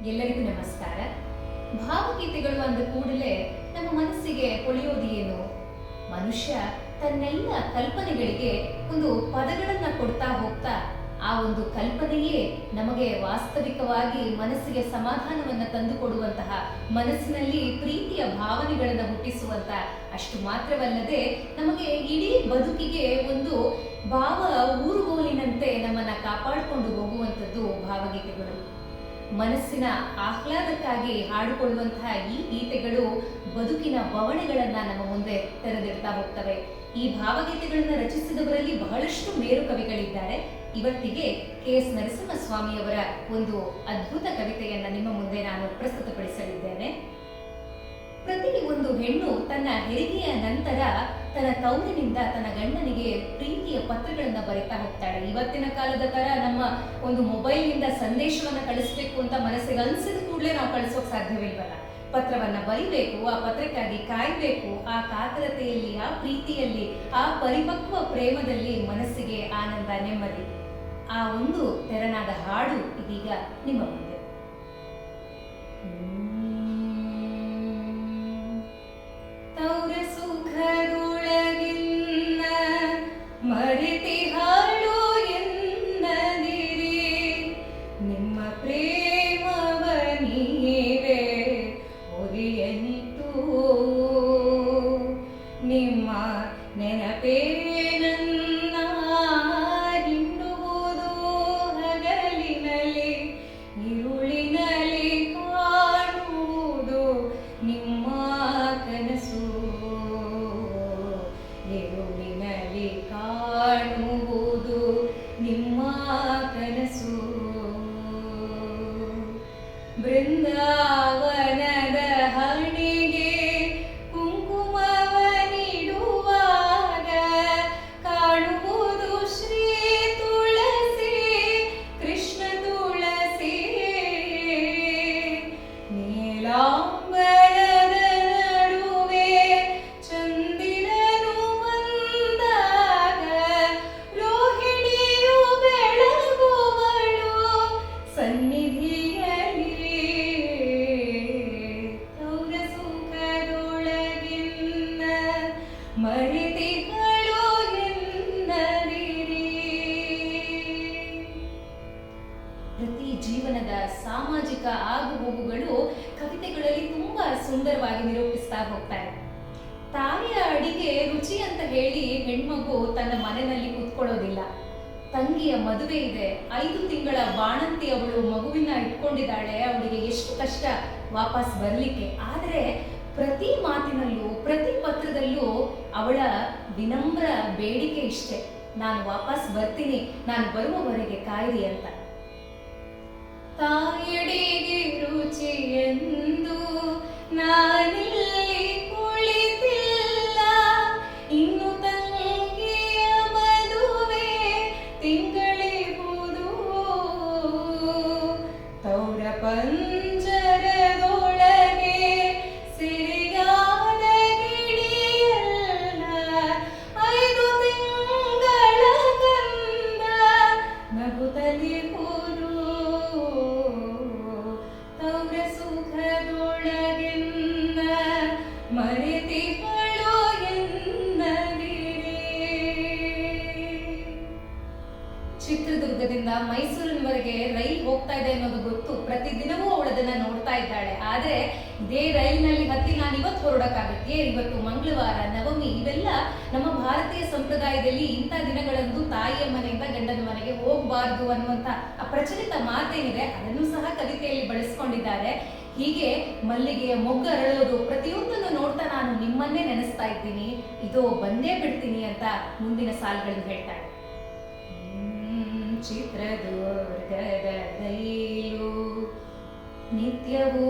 ಎಲ್ಲರಿಗೂ ನಮಸ್ಕಾರ. ಭಾವಗೀತೆಗಳು ಅಂದ ಕೂಡಲೇ ನಮ್ಮ ಮನಸ್ಸಿಗೆ ಹೊಳೆಯೋದು ಏನು ಮನುಷ್ಯ ತನ್ನೆಲ್ಲ ಕಲ್ಪನೆಗಳಿಗೆ ಒಂದು ಪದಗಳನ್ನ ಕೊಡ್ತಾ ಹೋಗ್ತಾ ಆ ಒಂದು ಕಲ್ಪನೆಯೇ ನಮಗೆ ವಾಸ್ತವಿಕವಾಗಿ ಮನಸ್ಸಿಗೆ ಸಮಾಧಾನವನ್ನ ತಂದುಕೊಡುವಂತಹ ಮನಸ್ಸಿನಲ್ಲಿ ಪ್ರೀತಿಯ ಭಾವನೆಗಳನ್ನ ಹುಟ್ಟಿಸುವಂತ ಅಷ್ಟು ಮಾತ್ರವಲ್ಲದೆ ನಮಗೆ ಇಡೀ ಬದುಕಿಗೆ ಒಂದು ಭಾವ ಊರುಗೋಲಿನಂತೆ ನಮ್ಮನ್ನ ಕಾಪಾಡಿಕೊಂಡು ಹೋಗುವಂಥದ್ದು ಭಾವಗೀತೆಗಳು. ಮನಸ್ಸಿನ ಆಹ್ಲಾದಕ್ಕಾಗಿ ಹಾಡಿಕೊಳ್ಳುವಂತಹ ಈ ಗೀತೆಗಳು ಬದುಕಿನ ಬವಣೆಗಳನ್ನ ನಮ್ಮ ಮುಂದೆ ತೆರೆದಿಡ್ತಾ ಹೋಗ್ತವೆ. ಈ ಭಾವಗೀತೆಗಳನ್ನ ರಚಿಸಿದವರಲ್ಲಿ ಬಹಳಷ್ಟು ಮೇರು ಕವಿಗಳಿದ್ದಾರೆ. ಇವತ್ತಿಗೆ ಕೆ ಎಸ್ ನರಸಿಂಹಸ್ವಾಮಿಯವರ ಒಂದು ಅದ್ಭುತ ಕವಿತೆಯನ್ನ ನಿಮ್ಮ ಮುಂದೆ ನಾನು ಪ್ರಸ್ತುತಪಡಿಸಲಿದ್ದೇನೆ. ಪ್ರತಿ ಒಂದು ಹೆಣ್ಣು ತನ್ನ ಹೆರಿಗೆಯ ನಂತರ ತನ್ನ ತೌರಿನಿಂದ ತನ್ನ ಗಂಡನಿಗೆ ಪ್ರೀತಿಯ ಪತ್ರಗಳನ್ನ ಬರಿತಾ ಹೋಗ್ತಾಳೆ. ಇವತ್ತಿನ ಕಾಲದ ತರ ನಮ್ಮ ಒಂದು ಮೊಬೈಲ್ನಿಂದ ಸಂದೇಶವನ್ನ ಕಳಿಸ್ಬೇಕು ಅಂತ ಮನಸ್ಸಿಗೆ ಅನ್ಸಿದ ಕೂಡಲೇ ನಾವು ಕಳಿಸೋಕ್ ಸಾಧ್ಯವಿಲ್ವಲ್ಲ. ಪತ್ರವನ್ನ ಬರಿಬೇಕು, ಆ ಪತ್ರಕ್ಕಾಗಿ ಕಾಯ್ಬೇಕು, ಆ ಕಾತರತೆಯಲ್ಲಿ, ಆ ಪ್ರೀತಿಯಲ್ಲಿ, ಆ ಪರಿಪಕ್ವ ಪ್ರೇಮದಲ್ಲಿ ಮನಸ್ಸಿಗೆ ಆನಂದ, ನೆಮ್ಮದಿ, ಆ ಒಂದು ತೆರನಾದ ಹಾಡು ಇದೀಗ ನಿಮ್ಮ ಸಾಮಾಜಿಕ ಆಗುಹೋಗುಗಳು ಕವಿತೆಗಳಲ್ಲಿ ತುಂಬಾ ಸುಂದರವಾಗಿ ನಿರೂಪಿಸ್ತಾ ಹೋಗ್ತಾರೆ. ತಾಯಿಯ ಅಡಿಗೆ ರುಚಿ ಅಂತ ಹೇಳಿ ಹೆಣ್ಮಗು ತನ್ನ ಮನೆಯಲ್ಲಿ ಕೂತ್ಕೊಳ್ಳೋದಿಲ್ಲ. ತಂಗಿಯ ಮದುವೆ ಇದೆ. ಐದು ತಿಂಗಳ ಬಾಣಂತಿ ಅವಳು ಮಗುವಿನ ಇಟ್ಕೊಂಡಿದ್ದಾಳೆ. ಅವಳಿಗೆ ಎಷ್ಟು ಕಷ್ಟ ವಾಪಸ್ ಬರ್ಲಿಕ್ಕೆ. ಆದರೆ ಪ್ರತಿ ಮಾತಿನಲ್ಲೂ, ಪ್ರತಿ ಪತ್ರದಲ್ಲೂ ಅವಳ ವಿನಮ್ರ ಬೇಡಿಕೆ ಇಷ್ಟೆ. ನಾನು ವಾಪಸ್ ಬರ್ತೀನಿ. ನಾನು ಬರುವವರೆಗೆ ಕಾಯಿರಿ ಅಂತ. ಅನ್ನೋದು ಗೊತ್ತು. ಪ್ರತಿದಿನವೂ ಅವಳದನ್ನ ನೋಡ್ತಾ ಇದ್ದಾಳೆ. ಆದ್ರೆ ಇದೇ ರೈಲಿನಲ್ಲಿ ಹತ್ತಿ ನಾನು ಇವತ್ತು ಹೊರಡಕ್ಕಾಗತ್ತೆ. ಇವತ್ತು ಮಂಗಳವಾರ ನವಮಿ ಇವೆಲ್ಲ ನಮ್ಮ ಭಾರತೀಯ ಸಂಪ್ರದಾಯದಲ್ಲಿ ಇಂಥ ದಿನಗಳಂದು ತಾಯಿಯ ಮನೆಯಿಂದ ಗಂಡನ ಮನೆಗೆ ಹೋಗಬಾರ್ದು ಅನ್ನುವಂತ ಆ ಪ್ರಚಲಿತ ಮಾತೇನಿದೆ ಅದನ್ನು ಸಹ ಕವಿತೆಯಲ್ಲಿ ಬಳಸ್ಕೊಂಡಿದ್ದಾರೆ. ಹೀಗೆ ಮಲ್ಲಿಗೆಯ ಮೊಗ್ಗು ಅರಳೋದು ಪ್ರತಿಯೊಂದನ್ನು ನೋಡ್ತಾ ನಾನು ನಿಮ್ಮನ್ನೇ ನೆನೆಸ್ತಾ ಇದ್ದೀನಿ. ಇದು ಬಂದೇ ಬಿಡ್ತೀನಿ ಅಂತ ಮುಂದಿನ ಸಾಲುಗಳನ್ನು ಹೇಳ್ತಾಳೆ ಹ್ಮ್, ಚಿತ್ರದುರ್ಗದ ರೈಲು ನಿತ್ಯವೂ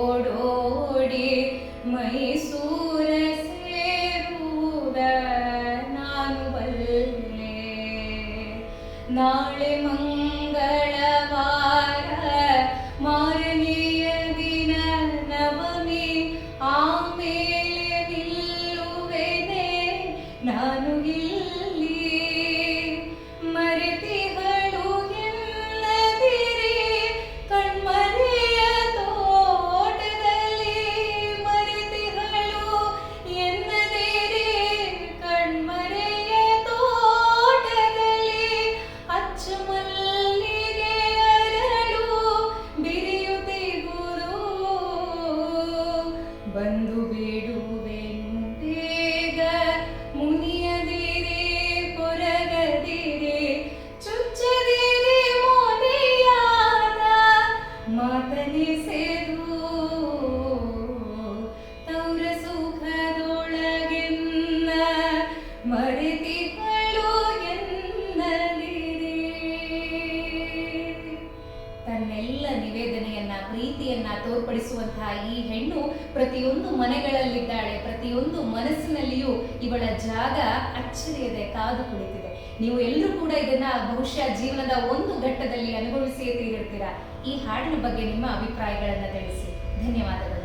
ಓಡೋಡಿ बंधु भी ತೋರ್ಪಡಿಸುವಂತಹ ಈ ಹೆಣ್ಣು ಪ್ರತಿಯೊಂದು ಮನೆಗಳಲ್ಲಿದ್ದಾಳೆ, ಪ್ರತಿಯೊಂದು ಮನಸ್ಸಿನಲ್ಲಿಯೂ ಇವಳ ಜಾಗ ಅಚ್ಚರಿಯದೆ ಕಾದು ಕುಳಿತಿದೆ. ನೀವು ಎಲ್ಲರೂ ಕೂಡ ಇದನ್ನ ಬಹುಶಃ ಜೀವನದ ಒಂದು ಘಟ್ಟದಲ್ಲಿ ಅನುಭವಿಸಿಯೇ ತೀರಿರ್ತೀರಾ ಈ ಹಾಡಿನ ಬಗ್ಗೆ ನಿಮ್ಮ ಅಭಿಪ್ರಾಯಗಳನ್ನ ತಿಳಿಸಿ. ಧನ್ಯವಾದಗಳು.